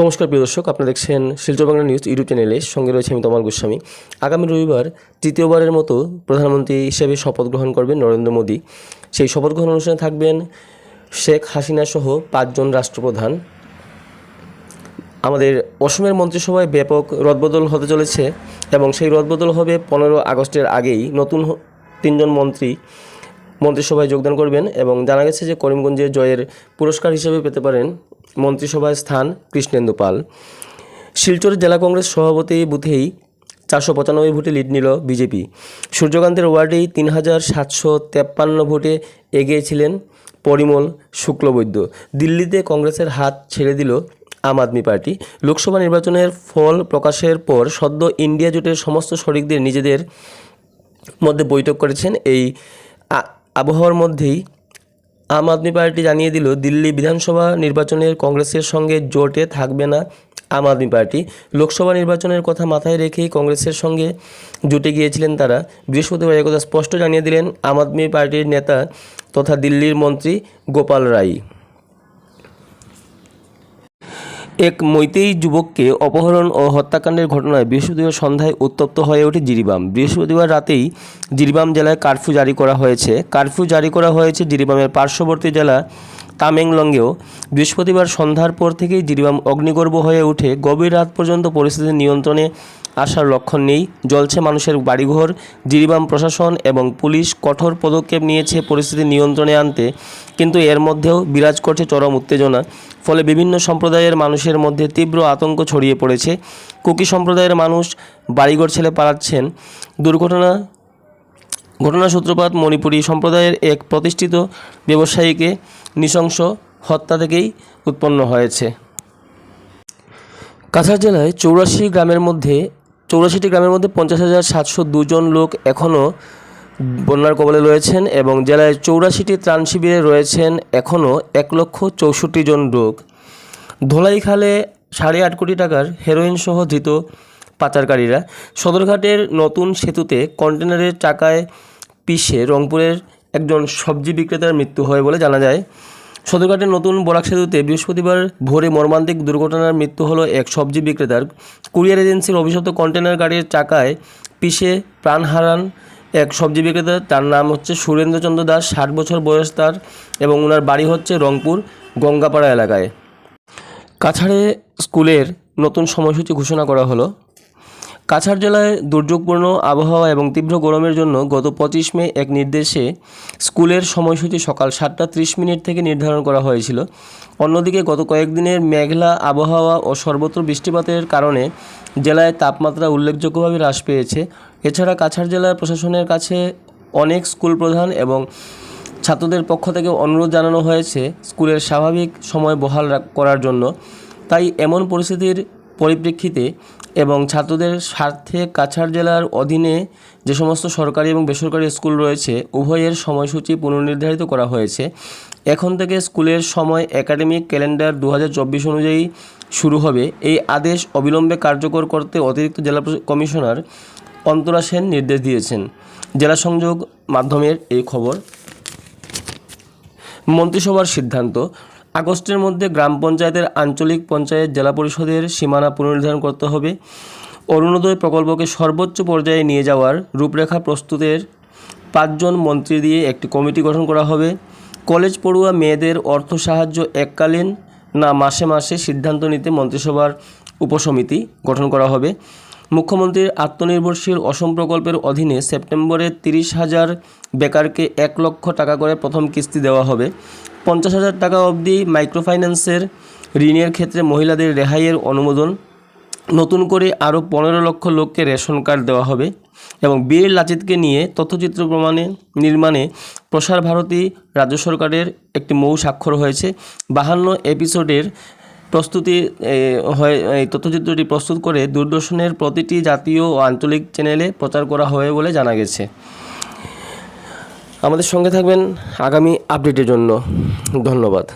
নমস্কার, প্রিয় দর্শক। আপনারা দেখছেন শিলচর বাংলা নিউজ ইউটিউব চ্যানেলে। সঙ্গে রয়েছে আমি তমাল গোস্বামী। আগামী রবিবার তৃতীয়বারের মতো প্রধানমন্ত্রী হিসেবে শপথ গ্রহণ করবেন নরেন্দ্র মোদী। সেই শপথ গ্রহণ অনুষ্ঠানে থাকবেন শেখ হাসিনা সহ পাঁচজন রাষ্ট্রপ্রধান। আমাদের অসমের মন্ত্রিসভায় ব্যাপক রদবদল হতে চলেছে এবং সেই রদবদল হবে পনেরো আগস্টের আগেই। নতুন তিনজন মন্ত্রী মন্ত্রিসভায় যোগদান করবেন এবং জানা গেছে যে করিমগঞ্জে জয়ের পুরস্কার হিসেবে পেতে পারেন মন্ত্রিসভায় স্থান কৃষ্ণেন্দু পাল। শিলচর জেলা কংগ্রেস সভাপতি বুথেই চারশো পঁচানব্বই ভোটে লিড নিল বিজেপি। সূর্যকান্তের ওয়ার্ডেই তিন হাজার সাতশো তেপ্পান্ন ভোটে এগিয়েছিলেন পরিমল শুক্লবৈদ্য। দিল্লিতে কংগ্রেসের হাত ছেড়ে দিল আম আদমি পার্টি। লোকসভা নির্বাচনের ফল প্রকাশের পর সদ্য ইন্ডিয়া জোটের সমস্ত শরিকদের নিজেদের মধ্যে বৈঠক করেছেন এই আবহাওয়ার মধ্যেই আম আদমি পার্টি জানিয়ে দিল, দিল্লি বিধানসভা নির্বাচনের কংগ্রেসের সঙ্গে জোটে থাকবে না আম আদমি পার্টি। লোকসভা নির্বাচনের কথা মাথায় রেখেই কংগ্রেসের সঙ্গে জুটে গিয়েছিলেন তারা। বৃহস্পতিবার একথা স্পষ্ট জানিয়ে দিলেন, আম আদমি পার্টির নেতা তথা দিল্লির মন্ত্রী গোপাল রায়। এক মৈতেই যুবককে অপহরণ ও হত্যাকাণ্ডের ঘটনায় বৃহস্পতিবার সন্ধ্যায় উত্তপ্ত হয়ে ওঠে জিরিবাম। বৃহস্পতিবার রাতেই জিরিবাম জেলায় কারফিউ জারি করা হয়েছে। কারফিউ জারি করা হয়েছে জিরিবামের পার্শ্ববর্তী জেলা তামেংলংয়েও। বৃহস্পতিবার সন্ধ্যার পর থেকেই জিরিবাম অগ্নিগর্ভ হয়ে উঠে গভীর রাত পর্যন্ত পরিস্থিতি নিয়ন্ত্রণে আসার লক্ষণ নেই। জ্বলছে মানুষের বাড়িঘর জিরিবাম প্রশাসন এবং পুলিশ কঠোর পদক্ষেপ নিয়েছে পরিস্থিতি নিয়ন্ত্রণে আনতে, কিন্তু এর মধ্যেও বিরাজ করছে চরম উত্তেজনা। ফলে বিভিন্ন সম্প্রদায়ের মানুষের মধ্যে তীব্র আতঙ্ক ছড়িয়ে পড়েছে। কুকি সম্প্রদায়ের মানুষ বাড়িঘর ছেলে পালাচ্ছেন। দুর্ঘটনা ঘটনা সূত্রপাত মণিপুরী সম্প্রদায়ের এক প্রতিষ্ঠিত ব্যবসায়ীকে নৃশংস হত্যা থেকেই উৎপন্ন হয়েছে। কাছাড় জেলায় চৌরাশি গ্রামের মধ্যে চৌরাশিটি গ্রামের মধ্যে পঞ্চাশ হাজার সাতশো দুজন লোক এখনও বন্যার কবলে রয়েছেন এবং জেলায় চৌরাশিটি ত্রাণ শিবিরে রয়েছেন এখনও এক লক্ষ চৌষট্টি জন লোক। ধোলাইখালে সাড়ে আট কোটি টাকার হেরোইন সহ ধৃত পাচারকারীরা সদরঘাটের নতুন সেতুতে কন্টেনারের চাকায় পিষে রংপুরের একজন সবজি বিক্রেতার মৃত্যু হয় বলে জানা যায়। সদরঘাটের নতুন বরাক সেতুতে বৃহস্পতিবার ভোরে মর্মান্তিক দুর্ঘটনার মৃত্যু হলো এক সবজি বিক্রেতার। কুরিয়ার এজেন্সির অভিশপ্ত কন্টেনার গাড়ির চাকায় পিষে প্রাণ হারান এক সবজি বিক্রেতা। তার নাম হচ্ছে সুরেন্দ্রচন্দ্র দাস, ষাট বছর বয়স তার এবং ওনার বাড়ি হচ্ছে রংপুর, গঙ্গাপাড়া এলাকায়। কাছাড়ে স্কুলের নতুন সময়সূচি ঘোষণা করা হলো। কাছাড় জেলায় দুর্যোগপূর্ণ আবহাওয়া এবং তীব্র গরমের জন্য গত পঁচিশ মে এক নির্দেশে স্কুলের সময়সূচি সকাল সাতটা ত্রিশ মিনিট থেকে নির্ধারণ করা হয়েছিল। অন্যদিকে গত কয়েকদিনের মেঘলা আবহাওয়া ও সর্বত্র বৃষ্টিপাতের কারণে জেলায় তাপমাত্রা উল্লেখযোগ্যভাবে হ্রাস পেয়েছে। এছাড়া কাছাড় জেলার প্রশাসনের কাছে অনেক স্কুল প্রধান এবং ছাত্রদের পক্ষ থেকে অনুরোধ জানানো হয়েছে স্কুলের স্বাভাবিক সময় বহাল করার জন্য। তাই এমন পরিস্থিতির পরিপ্রেক্ষিতে এবং ছাত্রদের স্বার্থে কাছাড় জেলার অধীনে যে সমস্ত সরকারি এবং বেসরকারি স্কুল রয়েছে, উভয়ের সময়সূচি পুনর্নির্ধারিত করা হয়েছে। এখন থেকে স্কুলের সময় একাডেমিক ক্যালেন্ডার দু হাজার চব্বিশ অনুযায়ী শুরু হবে। এই আদেশ অবিলম্বে কার্যকর করতে অতিরিক্ত জেলা কমিশনার অন্তরা সেন নির্দেশ দিয়েছেন। জেলা সংযোগ মাধ্যমের এই খবর। মন্ত্রিসভার সিদ্ধান্ত আগস্টের মধ্যে গ্রাম পঞ্চায়েতের আঞ্চলিক পঞ্চায়েত জেলা পরিষদের সীমানা পুনর্নির্ধারণ করতে হবে। অরুণোদয় প্রকল্পকে সর্বোচ্চ পর্যায়ে নিয়ে যাওয়ার রূপরেখা প্রস্তুতের পাঁচজন মন্ত্রী দিয়ে একটি কমিটি গঠন করা হবে। কলেজ পড়ুয়া মেয়েদের অর্থ সাহায্য এককালীন না মাসে মাসে সিদ্ধান্ত নিতে মন্ত্রিসভার উপসমিতি গঠন করা হবে। মুখ্যমন্ত্রীর আত্মনির্ভরশীল অসম প্রকল্পের অধীনে সেপ্টেম্বরে তিরিশ হাজার বেকারকে এক লক্ষ টাকা করে প্রথম কিস্তি দেওয়া হবে। পঞ্চাশ হাজার টাকা অবধি মাইক্রোফাইন্যান্সের ঋণের ক্ষেত্রে মহিলাদের রেহাইয়ের অনুমোদন। নতুন করে আরও পনেরো লক্ষ লোককে রেশন কার্ড দেওয়া হবে এবং বীর লাচিতকে নিয়ে তথ্যচিত্র প্রমাণে, নির্মাণে প্রসার ভারতী রাজ্য সরকারের একটি মৌ স্বাক্ষর হয়েছে। বাহান্ন এপিসোডের প্রস্তুতি হয়ে এই তথ্যচিত্রটি প্রস্তুত করে দূরদর্শনের প্রতিটি জাতীয় ও আঞ্চলিক চ্যানেলে প্রচার করা হবে বলে জানা গেছে। আমাদের সঙ্গে থাকবেন আগামী আপডেটের জন্য। ধন্যবাদ।